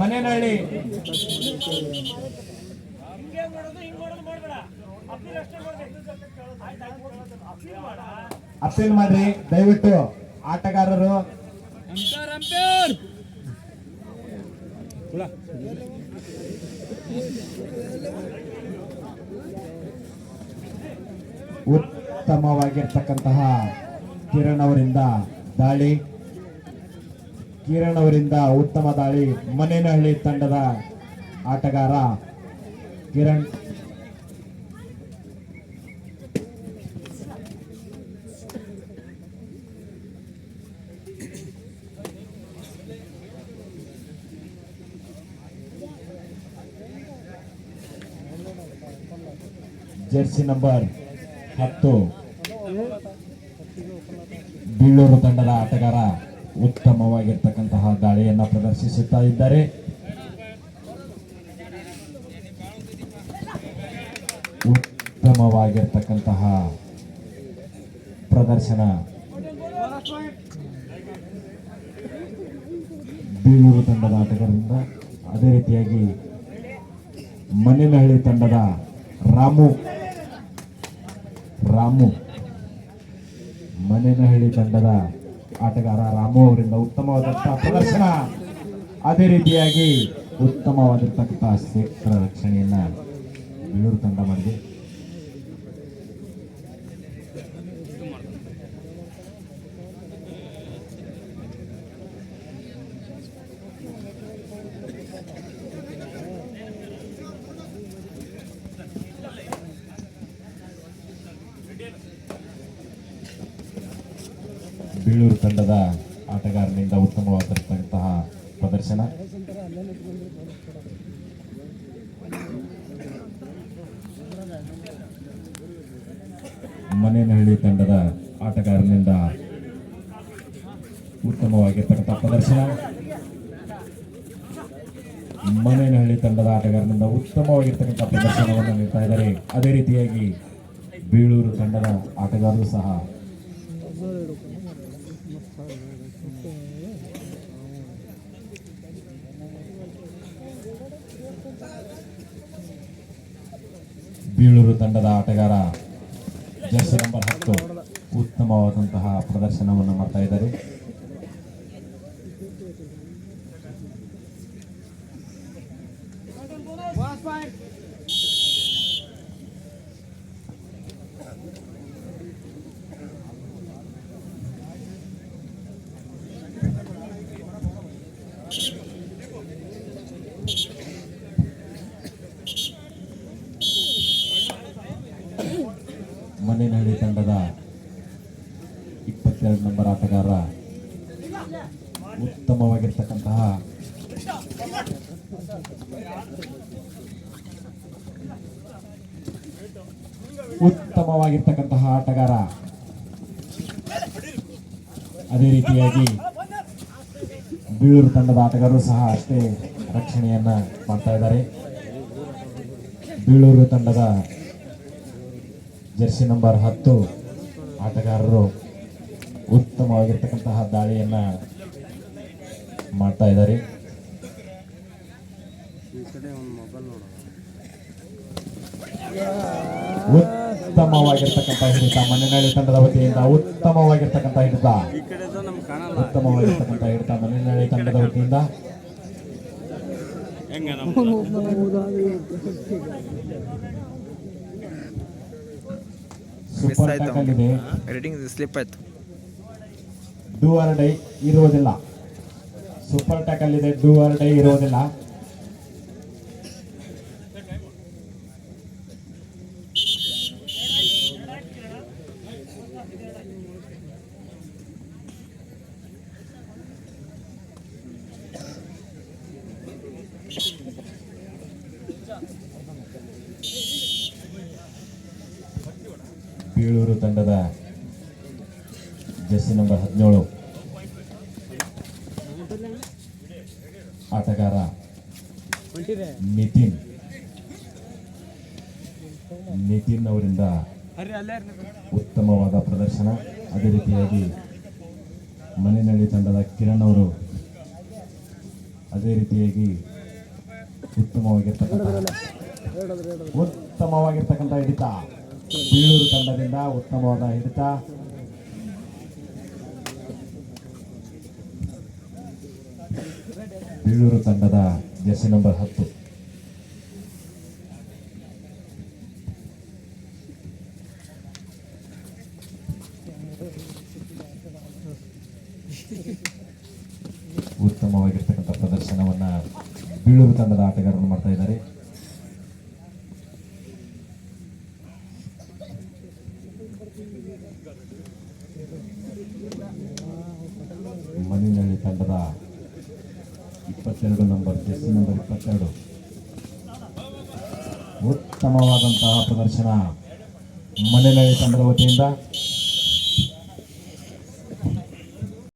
ಮನೆನಹಳ್ಳಿ. ಅಪ್ಸೀಲ್ ಮಾಡ್ರಿ. ದಯವಿಟ್ಟು ಆಟಗಾರರು. ಉತ್ತಮವಾಗಿರ್ತಕ್ಕಂತಹ ಕಿರಣ್ ಅವರಿಂದ ದಾಳಿ. ಕಿರಣ್ ಅವರಿಂದ ಉತ್ತಮ ದಾಳಿ ಮನೇನಹಳ್ಳಿ ತಂಡದ ಆಟಗಾರ ಕಿರಣ್. ಜೆರ್ಸಿ ನಂಬರ್ ಹತ್ತು ಬೀಳೂರು ತಂಡದ ಆಟಗಾರ ಉತ್ತಮವಾಗಿರ್ತಕ್ಕಂತಹ ದಾಳಿಯನ್ನು ಪ್ರದರ್ಶಿಸುತ್ತಾ ಇದ್ದಾರೆ. ಉತ್ತಮವಾಗಿರ್ತಕ್ಕಂತಹ ಪ್ರದರ್ಶನ ಬೀಳೂರು ತಂಡದ ಆಟಗಾರರಿಂದ. ಅದೇ ರೀತಿಯಾಗಿ ಮಣ್ಣಿನಹಳ್ಳಿ ತಂಡದ ರಾಮು ರಾಮು. ಮನೆನಹಳ್ಳಿ ತಂಡದ ಆಟಗಾರ ರಾಮು ಅವರಿಂದ ಉತ್ತಮವಾದಂತಹ ಪ್ರದರ್ಶನ. ಅದೇ ರೀತಿಯಾಗಿ ಉತ್ತಮವಾಗಿರ್ತಕ್ಕಂತಹ ಕ್ಷೇತ್ರ ರಕ್ಷಣೆಯನ್ನ ಬೆಳೂರು ತಂಡ ಮಾಡಿದೆ. ಬೀಳೂರು ತಂಡದ ಆಟಗಾರನಿಂದ ಉತ್ತಮವಾಗಿರ್ತಕ್ಕಂತಹ ಪ್ರದರ್ಶನ. ಮನೆನಹಳ್ಳಿ ತಂಡದ ಆಟಗಾರನಿಂದ ಉತ್ತಮವಾಗಿರ್ತಕ್ಕಂಥ ಪ್ರದರ್ಶನ. ಮನೆನಹಳ್ಳಿ ತಂಡದ ಆಟಗಾರನಿಂದ ಉತ್ತಮವಾಗಿರ್ತಕ್ಕಂಥ ಪ್ರದರ್ಶನವನ್ನು ನೀಡ್ತಾ ಇದ್ದಾರೆ. ಅದೇ ರೀತಿಯಾಗಿ ಬೀಳೂರು ತಂಡದ ಆಟಗಾರರು ಸಹ ಬೀಳೂರು ತಂಡದ ಆಟಗಾರ ಜರ್ಸಿ ನಂಬರ್ ಹತ್ತು. ಉತ್ತಮವಾದಂತಹ ಪ್ರದರ್ಶನವನ್ನು ಮಾಡ್ತಾ ಇದ್ದಾರೆ ತಂಡದ ಇಪ್ಪತ್ತೆರಡು ಆಟಗಾರ ಉತ್ತಮವಾಗಿರ್ತಕ್ಕಂತಹ ಉತ್ತಮವಾಗಿರ್ತಕ್ಕಂತಹ ಆಟಗಾರ. ಅದೇ ರೀತಿಯಾಗಿ ಬೀಳೂರು ತಂಡದ ಆಟಗಾರರು ಸಹ ಅಷ್ಟೇ ರಕ್ಷಣೆಯನ್ನ ಮಾಡ್ತಾ ಇದ್ದಾರೆ. ಬೀಳೂರು ತಂಡದ ಜೆರ್ಸಿ ನಂಬರ್ ಹತ್ತು ಆಟಗಾರರು ಉತ್ತಮವಾಗಿರ್ತಕ್ಕಂತಹ ದಾಳಿಯನ್ನ ಮಾಡ್ತಾ ಇದ್ದಾರೆ. ಉತ್ತಮವಾಗಿರ್ತಕ್ಕಂಥ ಹಿಡಿತ ಮನೆನಹಳ್ಳಿ ತಂಡದ ವತಿಯಿಂದ ಉತ್ತಮವಾಗಿರ್ತಕ್ಕಂಥ ಹಿಡಿತ. ಉತ್ತಮವಾಗಿರ್ತಕ್ಕಂಥ ಹಿಡಿತ ಮನೆನಹಳ್ಳಿ ತಂಡದ ವತಿಯಿಂದ. ಸೂಪರ್ ಸ್ಲಿಪ್ ಆಯ್ತು. ಡೂ ಆರ್ ಡೈ ಇರುವುದಿಲ್ಲ. ಸೂಪರ್ ಟ್ಯಾಕ್ ಇದೆ ಡೂ ಆರ್ ಡೈ ಇರುವುದಿಲ್ಲ. ಬೀಳೂರು ತಂಡದ ಜೆಸ್ಸಿ ನಂಬರ್ ಹದಿನೇಳು. ಆಟಗಾರ ನಿತಿನ್. ನಿತಿನ್ ಅವರಿಂದ ಉತ್ತಮವಾದ ಪ್ರದರ್ಶನ. ಅದೇ ರೀತಿಯಾಗಿ ಮನೆನಳ್ಳಿ ತಂಡದ ಕಿರಣ್ ಅವರು ಅದೇ ರೀತಿಯಾಗಿ ಉತ್ತಮವಾಗಿರ್ತಕ್ಕಂಥ ಉತ್ತಮವಾಗಿರ್ತಕ್ಕಂಥ ಹಿಡಿತ. ಬೀಳೂರು ತಂಡದಿಂದ ಉತ್ತಮವಾದ ಹಿಡಿತ. ಬೀಳೂರು ತಂಡದ ಜೆರ್ಸಿ ನಂಬರ್ ಹತ್ತು. ಉತ್ತಮವಾಗಿರ್ತಕ್ಕಂಥ ಪ್ರದರ್ಶನವನ್ನ ಬೀಳೂರು ತಂಡದ ಆಟಗಾರರು ಮಾಡ್ತಾ ಇದ್ದಾರೆ ಮಣ್ಣಿನಹಳ್ಳಿ ತಂಡದ ಇಪ್ಪತ್ತೆರಡು ನಂಬರ್ ಜೆಸ್ಸಿ ನಂಬರ್ ಇಪ್ಪತ್ತೆರಡು. ಉತ್ತಮವಾದಂತಹ ಪ್ರದರ್ಶನ ಮಣ್ಣಿನಹಳ್ಳಿ ತಂಡದ ವತಿಯಿಂದ.